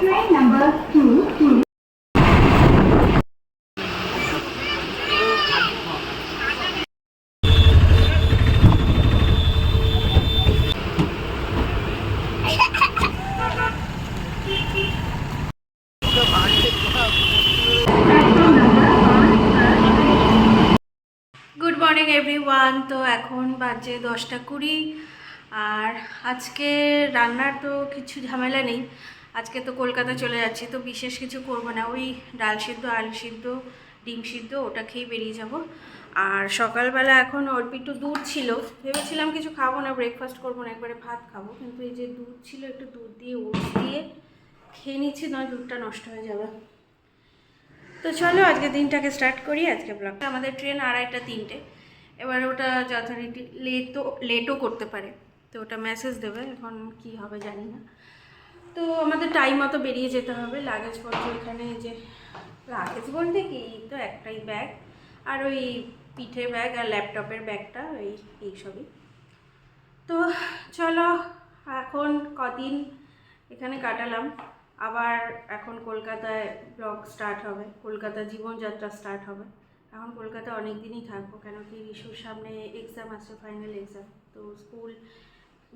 Train number 22. Good morning everyone তো এখন বাজে দশটা কুড়ি, আর আজকে রান্নার তো কিছু ঝামেলা নেই আজকে তো কলকাতা চলে যাচ্ছি, তো বিশেষ কিছু করব না। ওই ডাল সিদ্ধ, আলু সিদ্ধ, ডিম সিদ্ধ, ওটা খেয়ে বেরিয়ে যাব। আর সকালবেলা এখন অল্প একটু দুধ ছিল। ভেবেছিলাম কিছু খাব না ব্রেকফাস্ট করব না, একবারে ভাত খাব। কিন্তু এই যে দুধ ছিল, একটু দুধ দিয়ে ওটস দিয়ে খেয়ে নিচ্ছি, নয় দুধটা নষ্ট হয়ে যাবে। তো চলো, আজকে দিনটাকে স্টার্ট করি, আজকে ব্লগটা আমাদের ট্রেন আড়াইটা, তিনটে। এবার ওটা যথারীতি লেটও লেটও করতে পারে। তো ওটা মেসেজ দেবে, এখন কি হবে জানি না। তো আমাদের টাইম মতো বেরিয়ে যেতে হবে। লাগেজপত্র এখানে যে লাগেজ বলতে কি? তো একটাই ব্যাগ আর ওই পিঠে ব্যাগ আর ল্যাপটপের ব্যাগটা এই এইসবই তো চলো, এখন কদিন এখানে কাটালাম। আবার এখন কলকাতায় ব্লগ স্টার্ট হবে। কলকাতা জীবনযাত্রা স্টার্ট হবে। এখন কলকাতা অনেক দিনই থাকব, কেন কি রিশুর সামনে এক্সাম আছে ফাইনাল এক্সাম তো স্কুল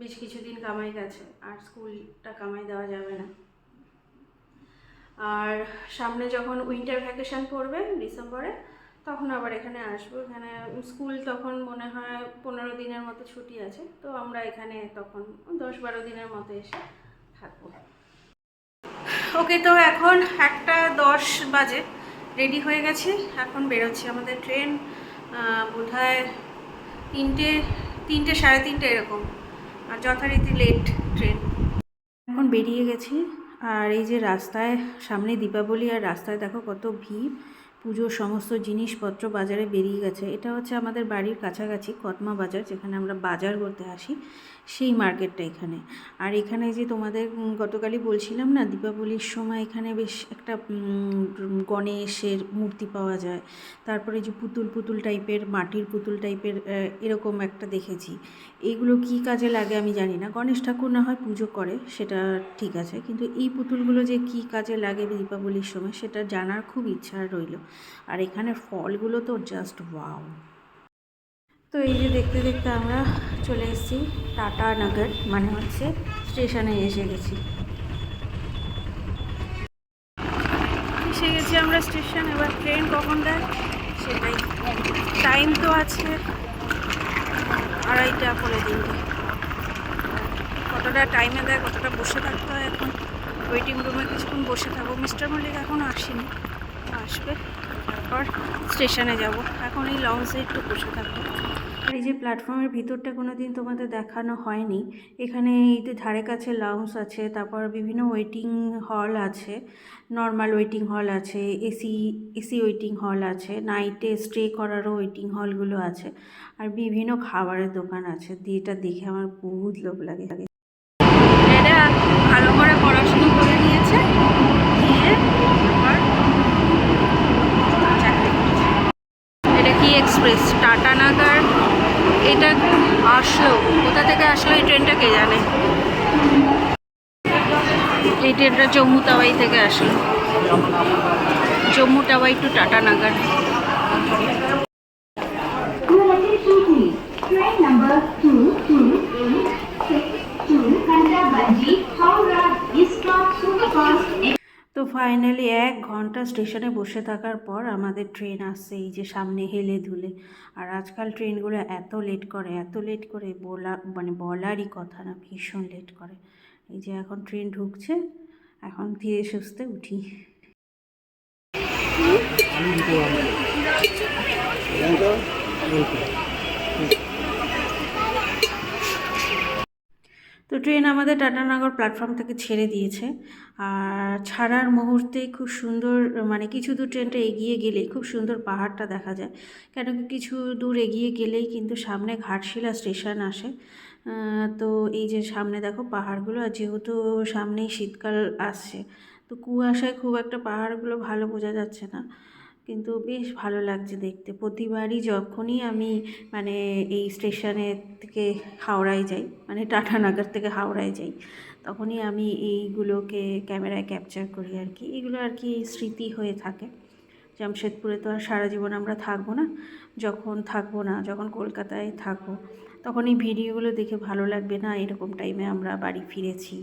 বেশ কিছুদিন কামাই গেছে, আর স্কুলটা কামাই দেওয়া যাবে না। আর সামনে যখন উইন্টার ভ্যাকেশন পড়বে ডিসেম্বরে, তখন আবার এখানে আসব। এখানে স্কুল তখন মনে হয় পনেরো দিনের মতো ছুটি আছে, তো আমরা এখানে তখন দশ বারো দিনের মতো এসে থাকব। ওকে, তো এখন একটা দশ বাজে রেডি হয়ে গেছি। এখন বেরোচ্ছি আমাদের ট্রেন বোধ হয় তিনটে তিনটে, সাড়ে তিনটে এরকম। আর যথারীতি লেট ট্রেন এখন বেরিয়ে গেছি, আর এই যে রাস্তায়, সামনে দীপাবলি, আর রাস্তায় দেখো কত ভিড়। পুজোর সমস্ত জিনিসপত্র বাজারে বেরিয়ে গেছে। এটা হচ্ছে আমাদের বাড়ির কাছাকাছি কতমা বাজার, যেখানে আমরা বাজার করতে আসি সেই মার্কেটটা এখানে। আর এখানে যে তোমাদের গতকালই বলছিলাম না, দীপাবলির সময় এখানে বেশ একটা গণেশের মূর্তি পাওয়া যায়। তারপরে যে পুতুল পুতুল টাইপের, মাটির পুতুল টাইপের এরকম একটা দেখেছি। এইগুলো কি কাজে লাগে আমি জানি না। গণেশ ঠাকুর না হয় পুজো করে, সেটা ঠিক আছে। কিন্তু এই পুতুলগুলো যে কি কাজে লাগে দীপাবলির সময়, সেটা জানার খুব ইচ্ছা রইল। আর এখানের ফলগুলো তো জাস্ট ওয়াও তো এই যে দেখতে দেখতে আমরা চলে এসেছি টাটা নগর মানে হচ্ছে স্টেশনে এসে গেছি। এসে গেছি আমরা স্টেশন, এবার ট্রেন কখন দেয়? সেটাই। টাইম তো আছে আড়াইটা পরে দিন কতটা টাইমে দেয়, কতটা বসে থাকতে হয় এখন? ওয়েটিং রুমে কিছুক্ষণ বসে থাকব। মিস্টার মল্লিক এখনও আসেনি। আসবে। তারপর স্টেশনে যাব। এখন এই লঞ্চে একটু বসে থাকব। আর এই যে প্ল্যাটফর্মের ভিতরটা কোনো দিন তোমাদের দেখানো হয়নি, এখানে এই ধারে কাছে লাউন্স আছে, তারপর বিভিন্ন ওয়েটিং হল আছে নর্মাল ওয়েটিং হল আছে এসি এসি ওয়েটিং হল আছে নাইটে স্টে করারও ওয়েটিং হলগুলো আছে, আর বিভিন্ন খাবারের দোকান আছে, যেটা দেখে আমার বহুত লোভ লাগে এটা ভালো করে পড়াশুনো করে নিয়েছে দিয়ে আবার চাকরি করছে। এটা কি এক্সপ্রেস টাটা নাগার। এটা আসলো। কোথা থেকে আসলো এই ট্রেনটা কে জানে? এই ট্রেনটা জম্মু তাওয়াই থেকে আসলো। Jammu Tawi to Tatanagar. Train number 22862 Kandabanji, Howrah, Eastern Superfast তো ফাইনালি এক ঘণ্টা স্টেশনে বসে থাকার পর আমাদের ট্রেন আসছে, এই যে সামনে হেলে ধুলে। আর আজকাল ট্রেনগুলো এত লেট করে, এত লেট করে বলা মানে বলারই কথা না, ভীষণ লেট করে। এই যে এখন ট্রেন ঢুকছে, এখন ধীরে সুস্থে উঠি। তো ট্রেন আমাদের টাটানগর প্ল্যাটফর্ম থেকে ছেড়ে দিয়েছে। আর ছাড়ার মুহূর্তে খুব সুন্দর মানে কিছু দূর ট্রেনটা এগিয়ে গেলেই খুব সুন্দর পাহাড়টা দেখা যায়। কেন কি কিছু দূর এগিয়ে গেলেই কিন্তু সামনে ঘাটশিলা স্টেশন আসে। তো এই যে সামনে দেখো পাহাড়গুলো, আর যেহেতু সামনেই শীতকাল আসছে, তো কুয়াশায় খুব একটা পাহাড়গুলো ভালো বোঝা যাচ্ছে না। কিন্তু বেশ ভালো লাগছে দেখতে। প্রতিবারই যখনই আমি মানে এই স্টেশনে থেকে হাওড়ায় যাই মানে টাটানগর থেকে হাওড়ায় যাই, তখনই আমি এইগুলোকে ক্যামেরায় ক্যাপচার করি আর কি এগুলো আর কি স্মৃতি হয়ে থাকে। জামশেদপুরে তো আর সারা জীবন আমরা থাকব না। যখন থাকব না, যখন কলকাতায় থাকব, তখন এই ভিডিওগুলো দেখে ভালো লাগবে না, এরকম টাইমে আমরা বাড়ি ফিরেছি।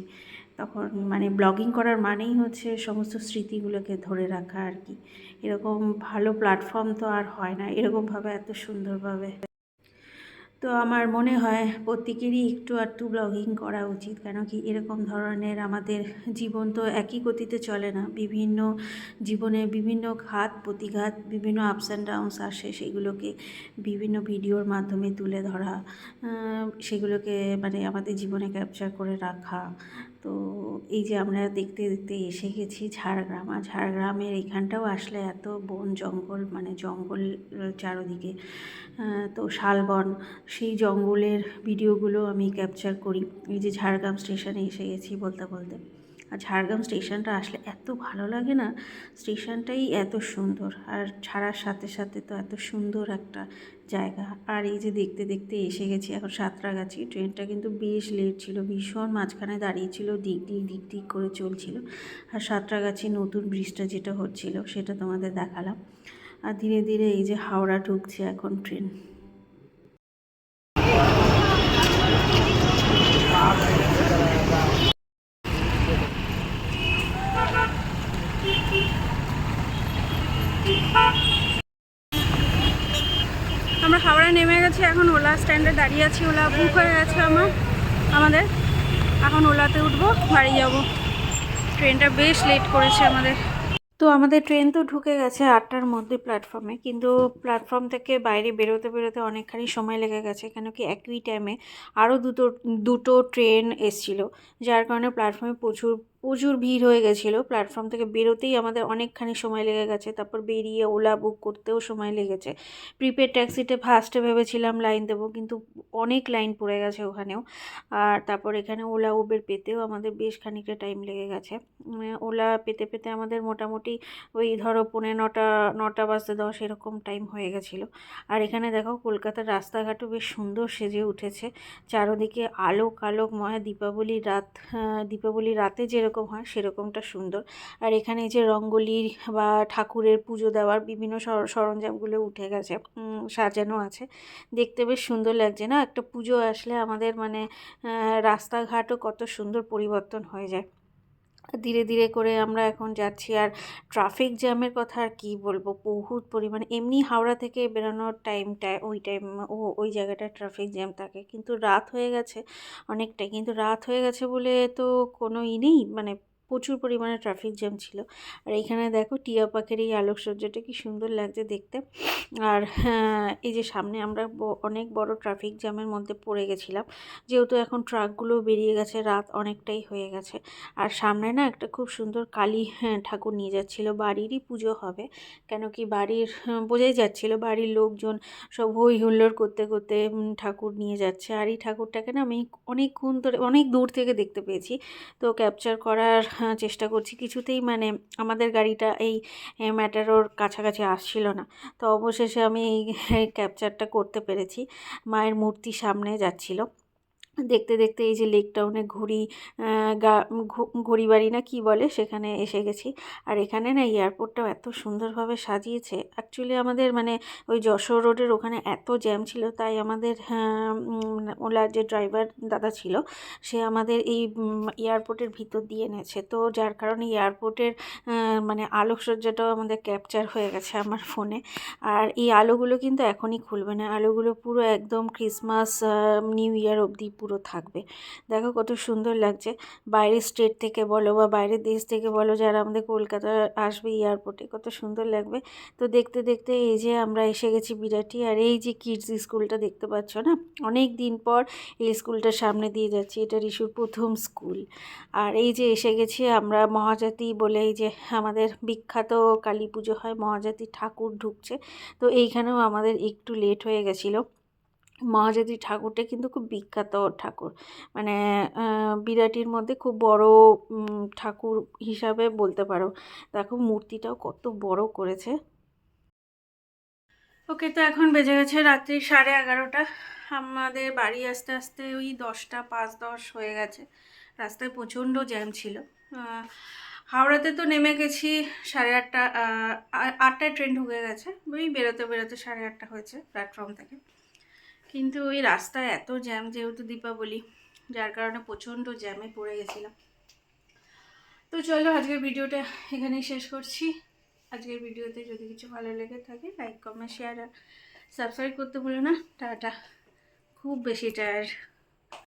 তখন মানে ব্লগিং করার মানেই হচ্ছে সমস্ত স্মৃতিগুলোকে ধরে রাখা আর কি। এরকম ভালো প্ল্যাটফর্ম তো আর হয় না। এরকমভাবে এত সুন্দরভাবে তো আমার মনে হয় প্রত্যেকেরই একটু আধটু ব্লগিং করা উচিত। কেন কি এরকম ধরনের আমাদের জীবন তো একই গতিতে চলে না। বিভিন্ন জীবনে বিভিন্ন ঘাত, প্রতিঘাত, বিভিন্ন আপস অ্যান্ড ডাউনস আসে সেগুলোকে বিভিন্ন ভিডিওর মাধ্যমে তুলে ধরা সেগুলোকে মানে আমাদের জীবনে ক্যাপচার করে রাখা। তো এই যে আমরা দেখতে দেখতে এসে গেছি ঝাড়গ্রাম। আর ঝাড়গ্রামের এখানটাও আসলে এত বন জঙ্গল মানে জঙ্গল চারোদিকে তো শালবন সেই জঙ্গলের ভিডিওগুলো আমি ক্যাপচার করি। এই যে ঝাড়গ্রাম স্টেশনে এসে গেছি বলতে বলতে। আর ঝাড়গ্রাম স্টেশনটা আসলে এত ভালো লাগে না স্টেশনটাই এত সুন্দর। আর ছাড়ার সাথে সাথে তো এত সুন্দর একটা জায়গা। আর এই যে দেখতে দেখতে এসে গেছি এখন সাঁতরাগাছি। ট্রেনটা কিন্তু বেশ লেট ছিল, ভীষণ মাঝখানে দাঁড়িয়েছিল, দিক দিক দিক দিক করে চলছিল। আর সাঁতরাগাছি নতুন ব্রিজটা যেটা হচ্ছিল, সেটা তোমাদের দেখালাম। আর ধীরে ধীরে এই যে হাওড়া ঢুকছে এখন ট্রেন আমরা হাওড়া নেমে এখন ওলা স্ট্যান্ডে দাঁড়িয়ে আছি, ওলা বুক হয়ে গেছে আমার, আমাদের। এখন ওলাতে উঠবো, বাড়ি যাব। ট্রেনটা বেশ লেট করেছে আমাদের। তো আমাদের ট্রেন তো ঢুকে গেছে আটটার মধ্যে প্ল্যাটফর্মে কিন্তু প্ল্যাটফর্ম থেকে বাইরে বেরোতে বেরোতে অনেকখানি সময় লেগে গেছে, কেন কি একই টাইমে আরও দুটো দুটো ট্রেন এসছিলো, যার কারণে প্ল্যাটফর্মে প্রচুর প্রচুর ভিড় হয়ে গেছিল। প্ল্যাটফর্ম থেকে বেরোতেই আমাদের অনেকখানি সময় লেগে গেছে। তারপর বেরিয়ে ওলা বুক করতেও সময় লেগেছে। প্রিপেড ট্যাক্সিতে ফার্স্টে ভেবেছিলাম লাইন দেবো কিন্তু অনেক লাইন পড়ে গেছে ওখানেও। আর তারপর এখানে ওলা উবের পেতেও আমাদের বেশ খানিকটা টাইম লেগে গেছে। ওলা পেতে পেতে আমাদের মোটামুটি ওই ধরো পৌনে নটা নটা বাজতে দশ এরকম টাইম হয়ে গেছিল। আর এখানে দেখো কলকাতার রাস্তাঘাটও বেশ সুন্দর সেজে উঠেছে। চারোদিকে আলোক আলোকময় দীপাবলির রাত আহ, দীপাবলির রাতে যেরকম হয় সেরকমটা সুন্দর। আর এখানে যে রঙ্গোলির বা ঠাকুরের পুজো দেওয়ার বিভিন্ন সর- সরঞ্জামগুলো উঠে গেছে সাজানো আছে। দেখতে বেশ সুন্দর লাগছে না? একটা পুজো আসলে আমাদের মানে রাস্তাঘাটও কত সুন্দর পরিবর্তন হয়ে যায়। ধীরে ধীরে করে আমরা এখন যাচ্ছি। আর ট্রাফিক জ্যামের কথা আর কী বলব? বহুত পরিমাণে, এমনি হাওড়া থেকে বেরোনোর টাইমটায় ওই টাইম ও, ওই জায়গাটায় ট্রাফিক জ্যাম থাকে। কিন্তু রাত হয়ে গেছে অনেকটাই। কিন্তু রাত হয়ে গেছে বলে তো কোনো ই নেই? মানে প্রচুর পরিমাণে ট্রাফিক জ্যাম ছিল। আর এইখানে দেখো টিয়া পাখির এই আলোকসজ্জাটা কি সুন্দর লাগছে দেখতে। আর হ্যাঁ, এই যে সামনে আমরা অনেক বড় ট্রাফিক জ্যামের মধ্যে পড়ে গেছিলাম। যেহেতু এখন ট্রাকগুলো বেরিয়ে গেছে রাত অনেকটাই হয়ে গেছে। আর সামনে না একটা খুব সুন্দর কালী হ্যাঁ, ঠাকুর নিয়ে যাচ্ছিল। বাড়িরই পুজো হবে কেন কি বাড়ির হ্যাঁ, বোঝাই যাচ্ছিল বাড়ির লোকজন সব হই হুল্লোড় করতে করতে ঠাকুর নিয়ে যাচ্ছে। আর এই ঠাকুরটাকে না আমি অনেকক্ষণ ধরে অনেক দূর থেকে দেখতে পেয়েছি। তো ক্যাপচার করার চেষ্টা করছি। কিছুতেই মানে আমাদের গাড়িটা এই ম্যাটারোর কাছাকাছি আসছিল না। তো অবশেষে আমি এই ক্যাপচারটা করতে পেরেছি। মায়ের মূর্তি সামনে যাচ্ছিল। দেখতে দেখতে এই যে লেক টাউনে ঘুড়ি গা ঘু- ঘুড়ি বাড়ি না কি বলে সেখানে এসে গেছি। আর এখানে না এয়ারপোর্টটাও এত সুন্দরভাবে সাজিয়েছে। অ্যাকচুয়ালি আমাদের মানে ওই যশোর রোডের ওখানে এত জ্যাম ছিল তাই আমাদের হ্যাঁ, ওলার যে ড্রাইভার দাদা ছিল সে আমাদের এই এয়ারপোর্টের ভিতর দিয়ে এনেছে তো যার কারণে এয়ারপোর্টের মানে আলোকসজ্জাটাও আমাদের ক্যাপচার হয়ে গেছে আমার ফোনে আর এই আলোগুলো কিন্তু এখনই খুলবে না। আলোগুলো পুরো একদম ক্রিসমাস নিউ ইয়ার অবধি পুরো থাকবে। দেখো কত সুন্দর লাগছে। বাইরের স্টেট থেকে বলো বা বাইরের দেশ থেকে বলো যারা আমাদের কলকাতা আসবে এয়ারপোর্টে, কত সুন্দর লাগবে। তো দেখতে দেখতে এই যে আমরা এসে গেছি বিরাটি, আর এই যে কিডস স্কুলটা দেখতে পাচ্ছ না? অনেক দিন পর এই স্কুলটার সামনে দিয়ে যাচ্ছি, এটা ঋষুর প্রথম স্কুল। আর এই যে এসে গেছি আমরা মহাজাতি বলে এই যে আমাদের বিখ্যাত কালী পুজো হয়, মহাজাতি ঠাকুর ঢুকছে। তো এইখানেও আমাদের একটু লেট হয়ে গেছিল। মহাজাতি ঠাকুরটা কিন্তু খুব বিখ্যাত ঠাকুর। মানে বিরাটির মধ্যে খুব বড় ঠাকুর হিসাবে বলতে পারো। দেখো, মূর্তিটাও কত বড় করেছে। ওকে, তো এখন বেজে গেছে রাত্রি সাড়ে এগারোটা। আমাদের বাড়ি আসতে আসতে ওই দশটা, পাঁচ দশ হয়ে গেছে। রাস্তায় প্রচণ্ড জ্যাম ছিল। হাওড়াতে তো নেমে গেছি সাড়ে আটটা আটটায় ট্রেন ঢুকে গেছে। ওই বেরোতে বেরোতে সাড়ে আটটা হয়েছে প্ল্যাটফর্ম থেকে। কিন্তু ওই রাস্তায় এত জ্যাম যেহেতু দীপাবলি, যার কারণে প্রচণ্ড জ্যামে পড়ে গেছিলাম। তো চলো আজকের ভিডিওটা এখানেই শেষ করছি। আজকের ভিডিওতে যদি কিছু ভালো লেগে থাকে লাইক কমেন্ট শেয়ার আর সাবস্ক্রাইব করতে ভুলো না। টাটা। খুব বেশি টায়ার্ড